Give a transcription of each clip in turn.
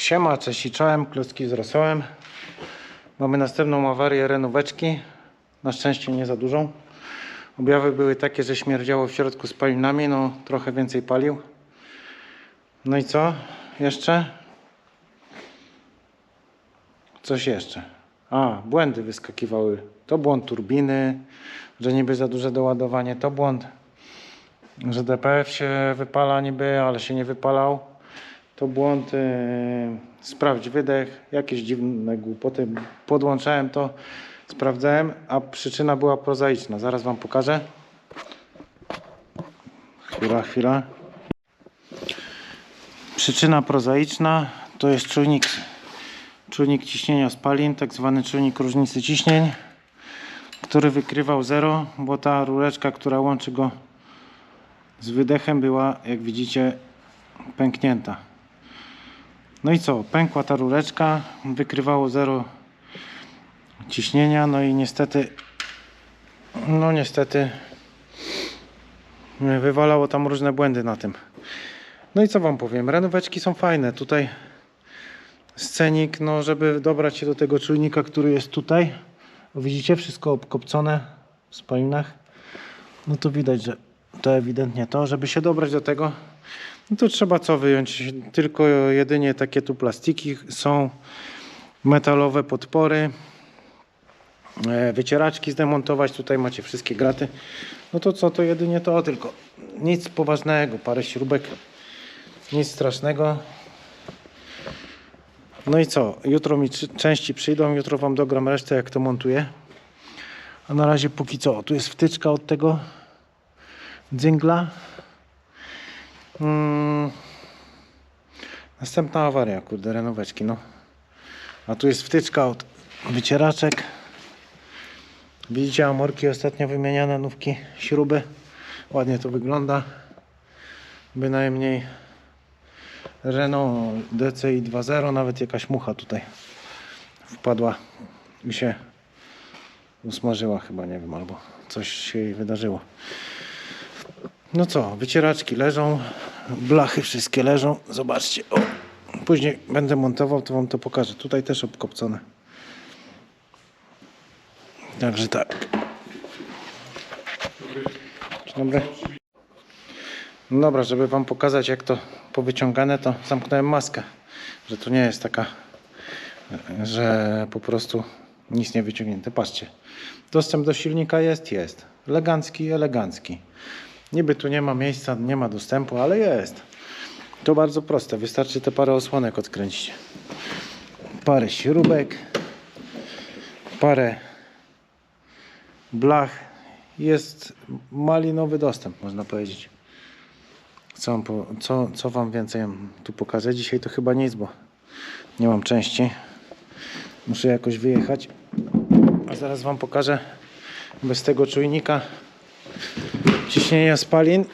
Siema, cześć i czołem, klocki z rosołem. Mamy następną awarię renóweczki. Na szczęście nie za dużą. Objawy były takie, że śmierdziało w środku spalinami, no trochę więcej palił. No i co? Jeszcze? Coś jeszcze. A, błędy wyskakiwały. To błąd turbiny, że niby za duże doładowanie, to błąd, że DPF się wypala niby, ale się nie wypalał. To błąd, yy, sprawdź wydech, jakieś dziwne głupoty. Podłączałem to, sprawdzałem, a przyczyna była prozaiczna. Zaraz Wam pokażę. Chwila, chwila. Przyczyna prozaiczna to jest czujnik, czujnik ciśnienia spalin, tak zwany czujnik różnicy ciśnień, który wykrywał zero, bo ta rureczka, która łączy go z wydechem była, jak widzicie, pęknięta. No i co? Pękła ta rureczka, wykrywało zero ciśnienia, no i niestety, no niestety, wywalało tam różne błędy na tym. No i co wam powiem, renóweczki są fajne. Tutaj scenik, no żeby dobrać się do tego czujnika, który jest tutaj. Widzicie, wszystko obkopcone w spalinach. No to widać, że to ewidentnie to. Żeby się dobrać do tego, no to trzeba co wyjąć? Tylko jedynie takie tu plastiki są, metalowe podpory, e, wycieraczki zdemontować. Tutaj macie wszystkie graty. No to co, to jedynie to tylko. Nic poważnego, parę śrubek. Nic strasznego. No i co? Jutro mi części przyjdą, jutro Wam dogram resztę jak to montuję. A na razie póki co, tu jest wtyczka od tego dzyngla. Mm. Następna awaria, kurde, renóweczki, no. A tu jest wtyczka od wycieraczek. Widzicie amorki ostatnio wymieniane, nówki, śruby. Ładnie to wygląda. Bynajmniej Renault DCI 2.0, nawet jakaś mucha tutaj wpadła i się usmażyła chyba, nie wiem, albo coś się jej wydarzyło. No co, wycieraczki leżą, blachy wszystkie leżą, zobaczcie, o, później będę montował, to wam to pokażę, tutaj też obkopcone. Także tak. Dzień dobry. No dobra, żeby wam pokazać jak to powyciągane, to zamknąłem maskę, że to nie jest taka, że po prostu nic nie wyciągnięte. Patrzcie, dostęp do silnika jest, jest. Elegancki, elegancki. Niby tu nie ma miejsca, nie ma dostępu, ale jest. To bardzo proste, wystarczy te parę osłonek odkręcić. Parę śrubek, parę blach. Jest malinowy dostęp, można powiedzieć. Co, co, co Wam więcej tu pokażę? Dzisiaj to chyba nic, bo nie mam części. Muszę jakoś wyjechać. A zaraz Wam pokażę bez tego czujnika ciśnienia spalin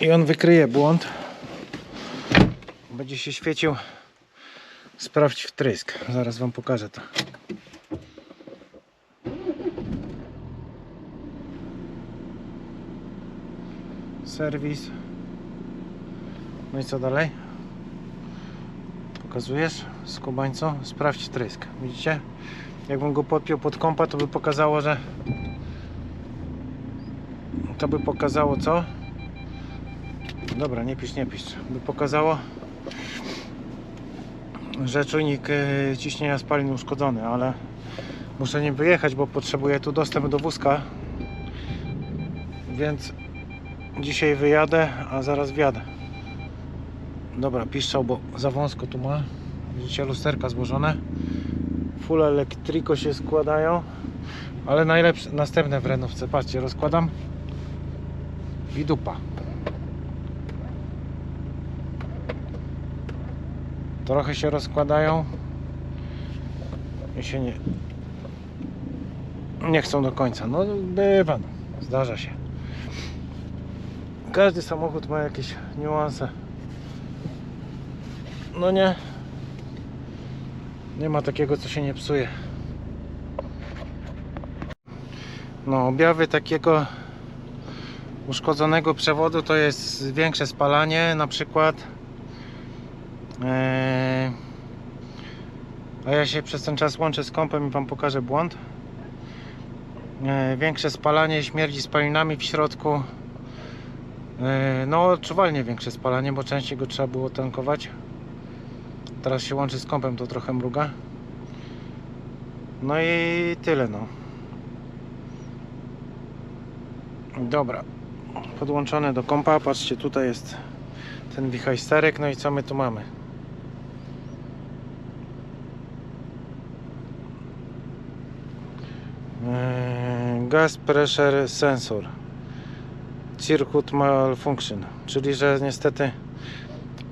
i on wykryje błąd. Będzie się świecił. Sprawdź wtrysk. Zaraz Wam pokażę to. Serwis. No i co dalej? Pokazujesz skubańco? Sprawdź trysk. Widzicie? Jakbym go podpiął pod kompa, to by pokazało, że to by pokazało co? Dobra, nie pisz, nie pisz. By pokazało, że czujnik e, ciśnienia spalin uszkodzony, ale muszę nim wyjechać, bo potrzebuję tu dostęp do wózka. Więc dzisiaj wyjadę, a zaraz wjadę. Dobra, piszczał, bo za wąsko tu ma. Widzicie, lusterka złożone. Full elektriko się składają. Ale najlepsze, następne w renówce. Patrzcie, rozkładam. I dupa. Trochę się rozkładają. I się nie... Nie chcą do końca. No bywa, no. zdarza się. Każdy samochód ma jakieś niuanse. No nie. Nie ma takiego, co się nie psuje. No, objawy takiego uszkodzonego przewodu to jest większe spalanie, na przykład. Eee, A ja się przez ten czas łączę z kąpem i Wam pokażę błąd. E, Większe spalanie śmierdzi spalinami w środku. E, No, odczuwalnie większe spalanie, bo częściej go trzeba było tankować. Teraz się łączy z kąpem, to trochę mruga. No i tyle, no. Dobra. Podłączony do kompa. Patrzcie, tutaj jest ten wichajsterek. No i co my tu mamy? Eee, Gas pressure sensor. Circuit malfunction. Czyli, że niestety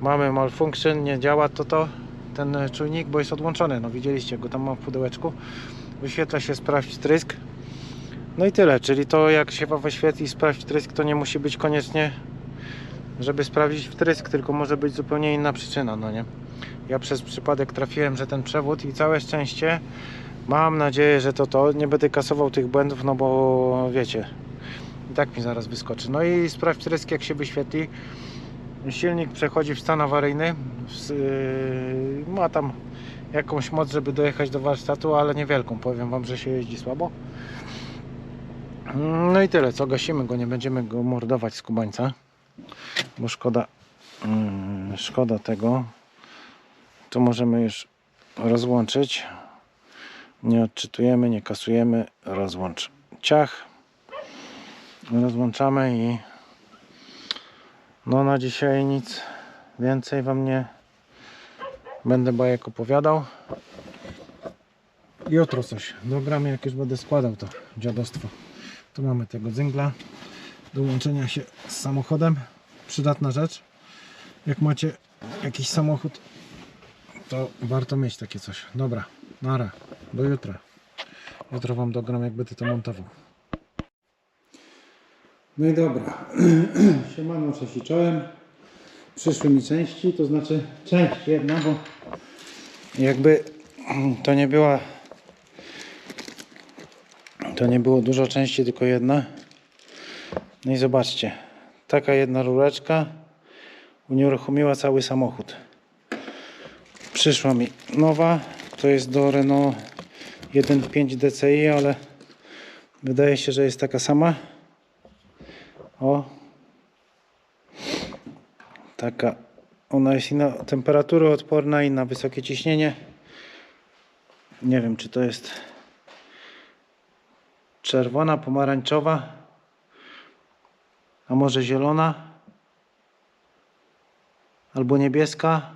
mamy malfunction, nie działa to to ten czujnik, bo jest odłączony. No widzieliście go tam mam w pudełeczku. Wyświetla się sprawdź trysk. No i tyle, czyli to jak się wyświetli sprawdź trysk, to nie musi być koniecznie, żeby sprawdzić wtrysk, tylko może być zupełnie inna przyczyna, no nie? Ja przez przypadek trafiłem, że ten przewód i całe szczęście mam nadzieję, że to to, nie będę kasował tych błędów, no bo wiecie, i tak mi zaraz wyskoczy. No i sprawdź trysk, jak się wyświetli. Silnik przechodzi w stan awaryjny, yy, ma tam jakąś moc, żeby dojechać do warsztatu, ale niewielką, powiem wam, że się jeździ słabo. No i tyle, co gasimy go, nie będziemy go mordować z kubańca, bo szkoda, mm, szkoda tego. To możemy już rozłączyć. Nie odczytujemy, nie kasujemy, rozłącz. Ciach. Rozłączamy i no na dzisiaj nic więcej wam nie będę bajek opowiadał. Jutro coś dogram, jak już będę składał to dziadostwo. Tu mamy tego dzingla do łączenia się z samochodem. Przydatna rzecz. Jak macie jakiś samochód, to warto mieć takie coś. Dobra, nara, do jutra. Jutro wam dogram, jak będę to montował. No i dobra. Siemano, cześć i. Przyszły mi części, to znaczy część jedna, bo jakby to nie była to nie było dużo części, tylko jedna. No i zobaczcie, taka jedna rureczka unieruchomiła cały samochód. Przyszła mi nowa, to jest do Renault 1.5 DCI, ale wydaje się, że jest taka sama. O. Taka. Ona jest i na temperaturę odporna i na wysokie ciśnienie. Nie wiem, czy to jest czerwona, pomarańczowa, a może zielona, albo niebieska,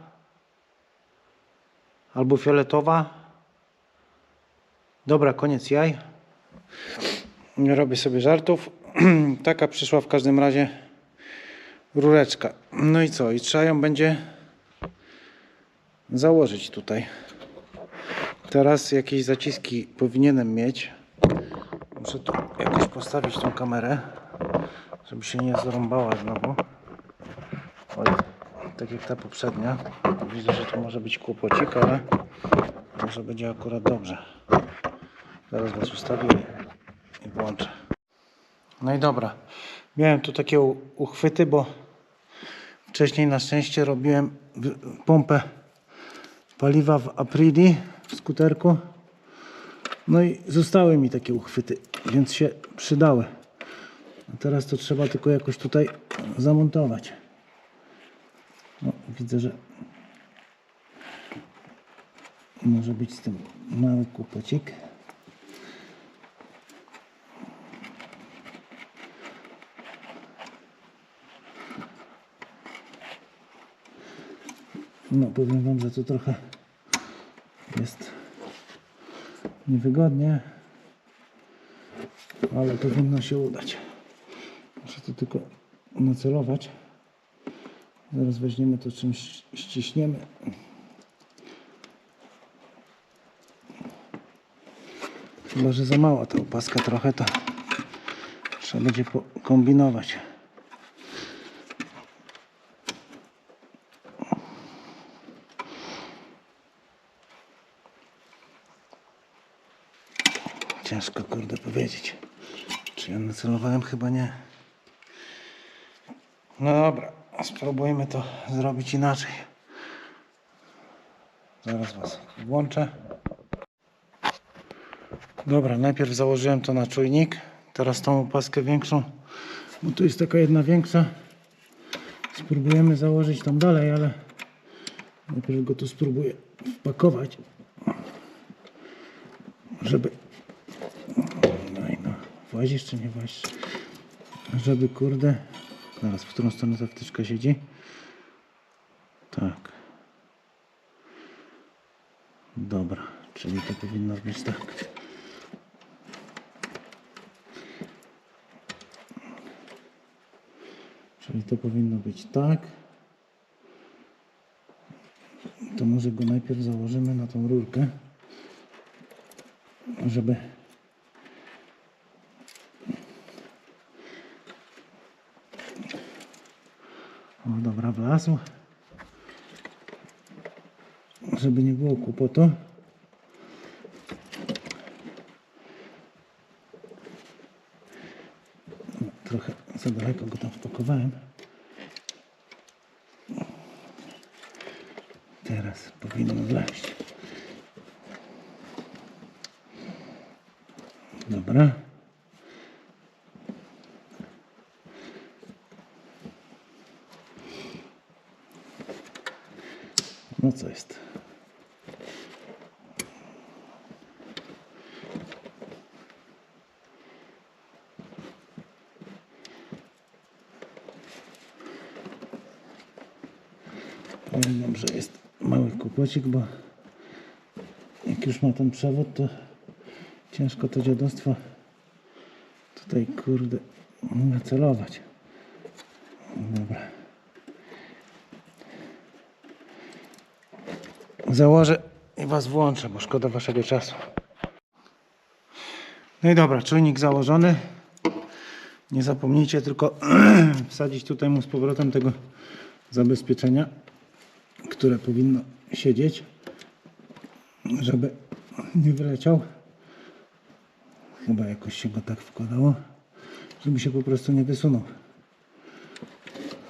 albo fioletowa. Dobra, koniec jaj. Nie robię sobie żartów. Taka przyszła w każdym razie rureczka. No i co? I trzeba ją będzie założyć tutaj. Teraz jakieś zaciski powinienem mieć. Muszę tu jakoś postawić tą kamerę, żeby się nie zrąbała znowu. Oj, tak jak ta poprzednia. Widzę, że to może być kłopocik, ale może będzie akurat dobrze. Zaraz Was ustawię i- i włączę. No i dobra. Miałem tu takie uchwyty, bo wcześniej na szczęście robiłem pompę paliwa w Aprili w skuterku. No i zostały mi takie uchwyty, więc się przydały. A teraz to trzeba tylko jakoś tutaj zamontować. No, widzę, że może być z tym mały kłopocik. No, powiem Wam, że to trochę jest niewygodnie, ale powinno się udać. Muszę to tylko nacelować. Zaraz weźmiemy to czymś, ściśniemy. Chyba, że za mała ta opaska trochę, to trzeba będzie kombinować. Ciężko kurde powiedzieć. Ja nacelowałem? Chyba nie. No dobra, spróbujmy to zrobić inaczej. Zaraz Was włączę. Dobra, najpierw założyłem to na czujnik. Teraz tą opaskę większą, bo tu jest taka jedna większa. Spróbujemy założyć tam dalej, ale najpierw go tu spróbuję wpakować, żeby... Włazisz czy nie włazisz? Żeby kurde... Zaraz, w którą stronę ta wtyczka siedzi? Tak. Dobra, czyli to powinno być tak. Czyli to powinno być tak. To może go najpierw założymy na tą rurkę, żeby O, dobra, wlazł. Żeby nie było kłopotu. Trochę za daleko go tam wpakowałem. Teraz powinno wleźć. Dobra. No co jest? Powiem wam, że jest mały bo jak już ma ten przewód, to ciężko to dziadostwo tutaj kurde nacelować. Dobra. Założę i Was włączę, bo szkoda Waszego czasu. No i dobra, czujnik założony. Nie zapomnijcie tylko wsadzić tutaj mu z powrotem tego zabezpieczenia, które powinno siedzieć, żeby nie wyleciał. Chyba jakoś się go tak wkładało, żeby się po prostu nie wysunął.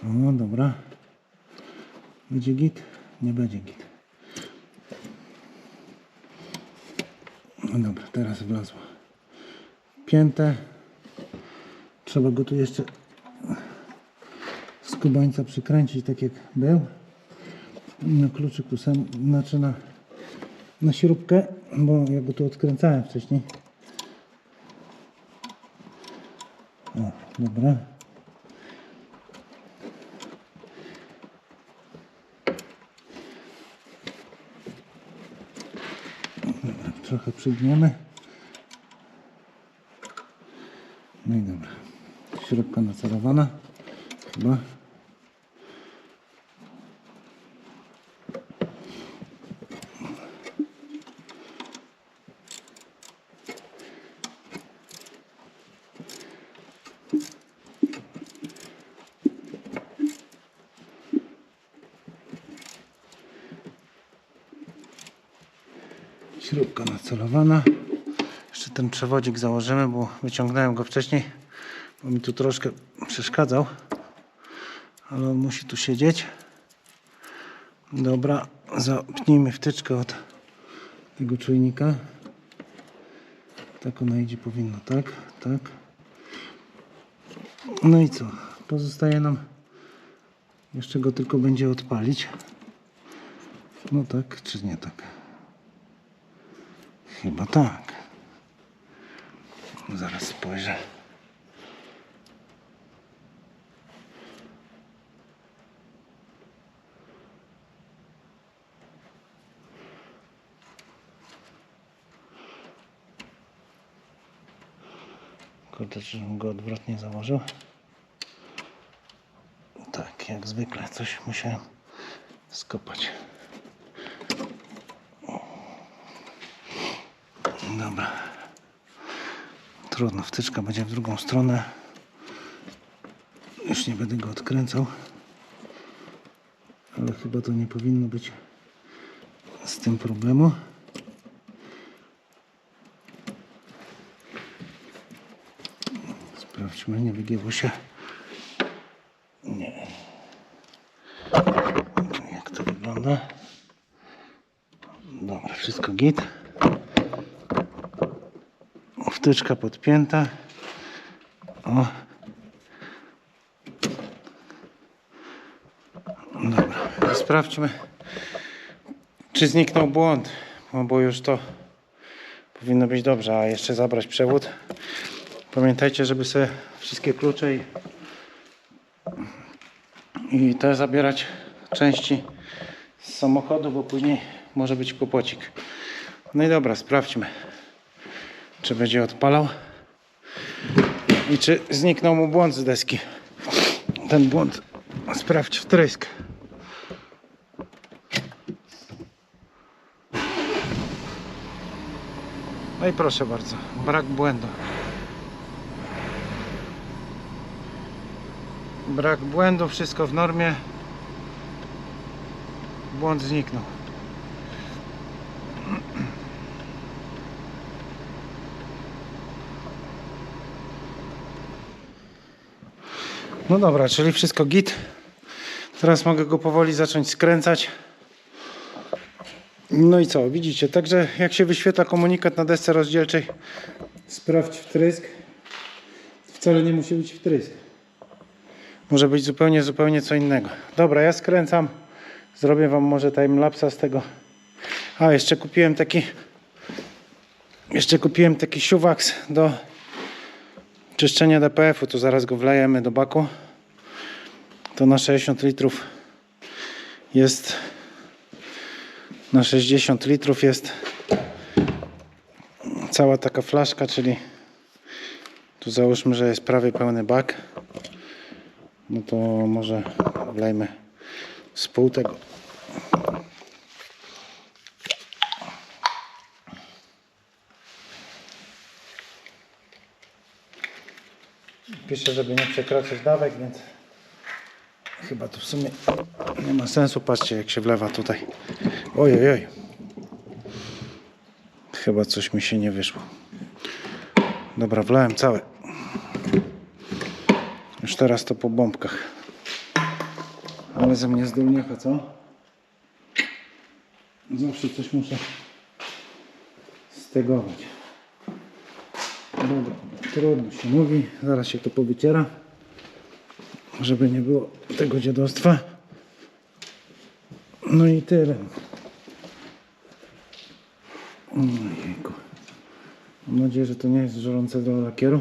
No dobra. Będzie git? Nie będzie git. No dobra, teraz wlazło. Pięte. Trzeba go tu jeszcze z kubańca przykręcić tak jak był. Na kluczyku sam, znaczy na, na śrubkę, bo ja go tu odkręcałem wcześniej. O, dobra. Dobra, trochę przygniemy. No i dobra. Śrubka nacelowana. Chyba. Śrubka nacelowana. Jeszcze ten przewodzik założymy, bo wyciągnąłem go wcześniej, bo mi tu troszkę przeszkadzał. Ale on musi tu siedzieć. Dobra, zapnijmy wtyczkę od tego czujnika. Tak ona idzie powinno, tak, tak. No i co? Pozostaje nam jeszcze go tylko będzie odpalić. No tak, czy nie tak? Chyba tak. Zaraz spojrzę. Kurde, żebym go odwrotnie założył. Tak, jak zwykle coś musiałem skopać. Dobra. Trudno, wtyczka będzie w drugą stronę. Już nie będę go odkręcał. Ale chyba to nie powinno być z tym problemu. Sprawdźmy, nie wygięło się. Nie. Jak to wygląda? wszystko git. Wtyczka podpięta. O. Dobra, sprawdźmy, czy zniknął błąd, no bo już to powinno być dobrze, a jeszcze zabrać przewód. Pamiętajcie, żeby sobie wszystkie klucze i, i te zabierać części z samochodu, bo później może być kłopocik. No i dobra, sprawdźmy, czy będzie odpalał i czy zniknął mu błąd z deski. Ten błąd sprawdź wtrysk. No i proszę bardzo, brak błędu. Brak błędu, wszystko w normie. Błąd zniknął. No dobra, czyli wszystko git. Teraz mogę go powoli zacząć skręcać. No i co, widzicie, także jak się wyświetla komunikat na desce rozdzielczej, sprawdź wtrysk. Wcale nie musi być wtrysk. Może być zupełnie, zupełnie co innego. Dobra, ja skręcam. Zrobię Wam może timelapsa z tego. A, jeszcze kupiłem taki jeszcze kupiłem taki siuwaks do czyszczenia DPF-u. Tu zaraz go wlejemy do baku. To na 60 litrów jest na 60 litrów jest cała taka flaszka, czyli tu załóżmy, że jest prawie pełny bak. No to może wlejmy z pół tego. Piszę, żeby nie przekraczać dawek, więc chyba to w sumie nie ma sensu. Patrzcie, jak się wlewa tutaj. Oj, oj, oj. Chyba coś mi się nie wyszło. Dobra, wlałem całe. Już teraz to po bombkach. Ale ze mnie zdolniecha, co? Zawsze coś muszę stegować. Dobra, trudno się mówi. Zaraz się to powyciera. Żeby nie było tego dziadostwa. No i tyle. Ojejku. Mam nadzieję, że to nie jest żorące do lakieru.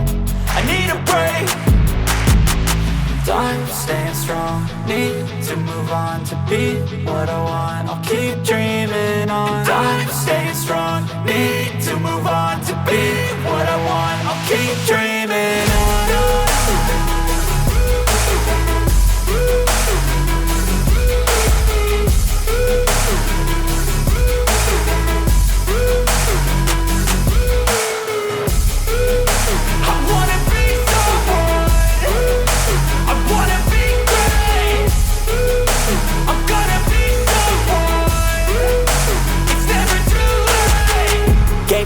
strong, need to move on to be what I want. I'll keep dreaming on. Time staying strong, need to move on to be what I want. I'll keep dreaming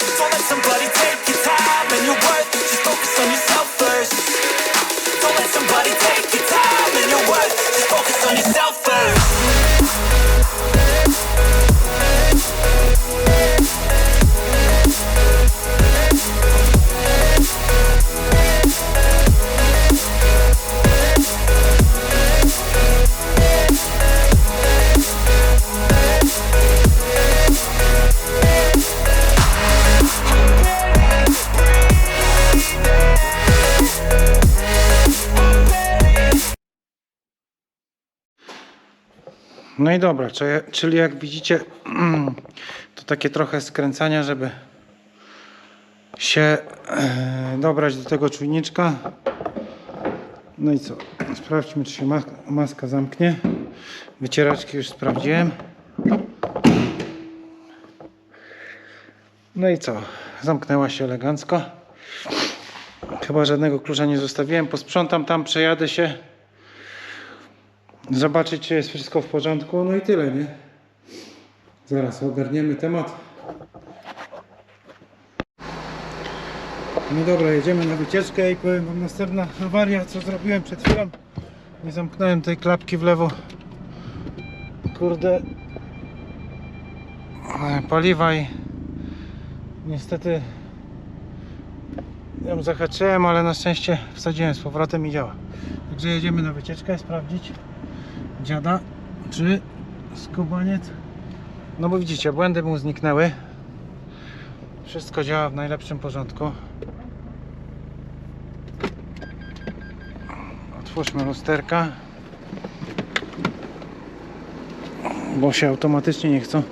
Don't let somebody take your time and your worth. Just focus on yourself No i dobra, czy- czyli jak widzicie, to takie trochę skręcania, żeby się e, dobrać do tego czujniczka. No i co? Sprawdźmy, czy się mas- maska zamknie. Wycieraczki już sprawdziłem. No i co? Zamknęła się elegancko. Chyba żadnego klucza nie zostawiłem. Posprzątam tam, przejadę się zobaczyć, czy jest wszystko w porządku. No i tyle, nie? Zaraz ogarniemy temat. No dobra, jedziemy na wycieczkę i powiem wam następna awaria, co zrobiłem przed chwilą. Nie zamknąłem tej klapki w lewo. Kurde. Paliwa i niestety ją zahaczyłem, ale na szczęście wsadziłem z powrotem i działa. Także jedziemy na wycieczkę sprawdzić dziada, czy skubaniec. No bo widzicie, błędy mu zniknęły. Wszystko działa w najlepszym porządku. Otwórzmy lusterka. Bo się automatycznie nie chcą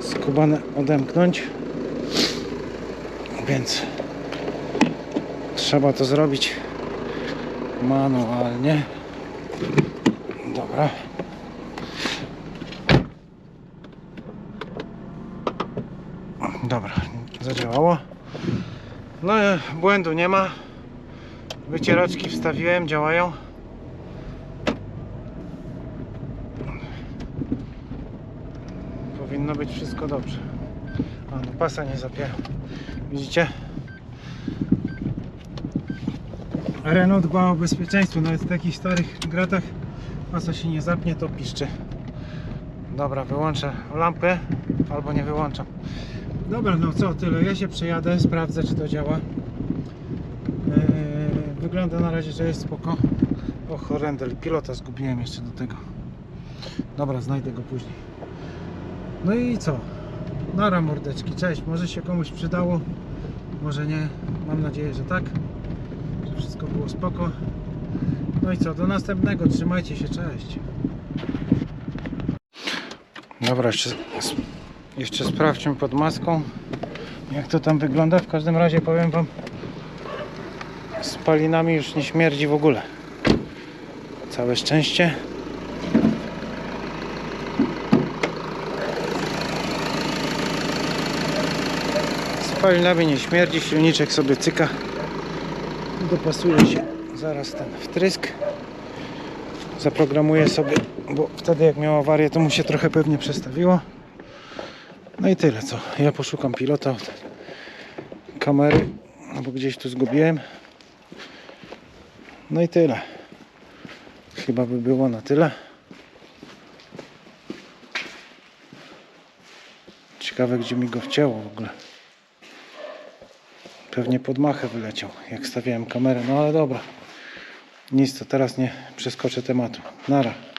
skubane odemknąć. Więc trzeba to zrobić manualnie. Dobra. Dobra, zadziałało. No e, błędu nie ma. Wycieraczki wstawiłem, działają. Powinno być wszystko dobrze. A no pasa nie zapieram. Widzicie? Renault dba o bezpieczeństwo, nawet w takich starych gratach pasa się nie zapnie, to piszczy. Dobra, wyłączę lampę albo nie wyłączam. Dobra, no co, tyle. Ja się przejadę, sprawdzę czy to działa. Eee, wygląda na razie, że jest spoko. O, horrendel, pilota zgubiłem jeszcze do tego. Dobra, znajdę go później. No i co? Nara mordeczki, cześć. Może się komuś przydało, może nie. Mam nadzieję, że tak. Że wszystko było spoko. No i co, do następnego. Trzymajcie się, cześć. Dobra, jeszcze, jeszcze sprawdźmy pod maską, jak to tam wygląda. W każdym razie powiem Wam, z palinami już nie śmierdzi w ogóle. Całe szczęście. Z palinami nie śmierdzi, silniczek sobie cyka. Dopasuje się zaraz ten wtrysk. Zaprogramuję sobie, bo wtedy jak miał awarię, to mu się trochę pewnie przestawiło. No i tyle co. Ja poszukam pilota kamery, no bo gdzieś tu zgubiłem. No i tyle. Chyba by było na tyle. Ciekawe gdzie mi go wcięło w ogóle. Pewnie pod machę wyleciał, jak stawiałem kamerę, no ale dobra. Nic, to teraz nie przeskoczę tematu. Nara.